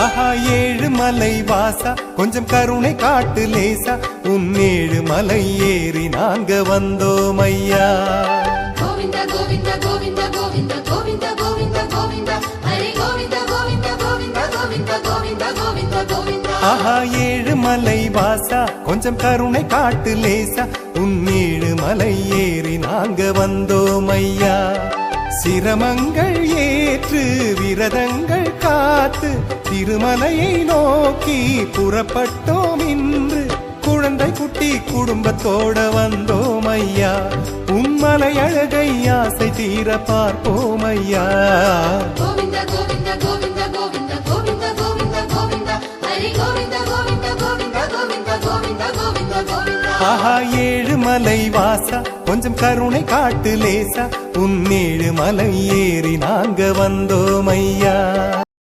ஆஹா ஏழு மலை வாசா கொஞ்சம் கருணை காட்டு லேசா உன் ஏழு மலை ஏறி நாங்க வந்தோம் ஐயா கோவிந்த கோவிந்த கோவிந்த கோவிந்த கோவிந்த கோவிந்த கோவிந்த ஹரி கோவிந்த கோவிந்த கோவிந்த கோவிந்த கோவிந்த கோவிந்த கோவிந்த ஆஹா ஏழு மலை வாசா கொஞ்சம் கருணை காட்டு லேசா உன் ஏழு மலை ஏறி நாங்க வந்தோம் ஐயா சிரமங்கள் ஏற்று விரதங்கள் காத்து திருமலையை நோக்கி புறப்பட்டோம் இன்று குழந்தை குட்டி குடும்பத்தோட வந்தோம் ஐயா உம்மலை அழகை ஆசை தீர பார்ப்போம் ஐயா கோவிந்த கோவிந்த கோவிந்த கோவிந்த கோவிந்த கோவிந்த கோவிந்த ஹரி கோவிந்த கோவிந்த கோவிந்த கோவிந்த கோவிந்த கோவிந்த கோவிந்த ஆஹா ஏழு மலை வாசா கொஞ்சம் கருணை காட்டு லேசா உன் ஏழு மலை ஏறி நாங்க வந்தோம் ஐயா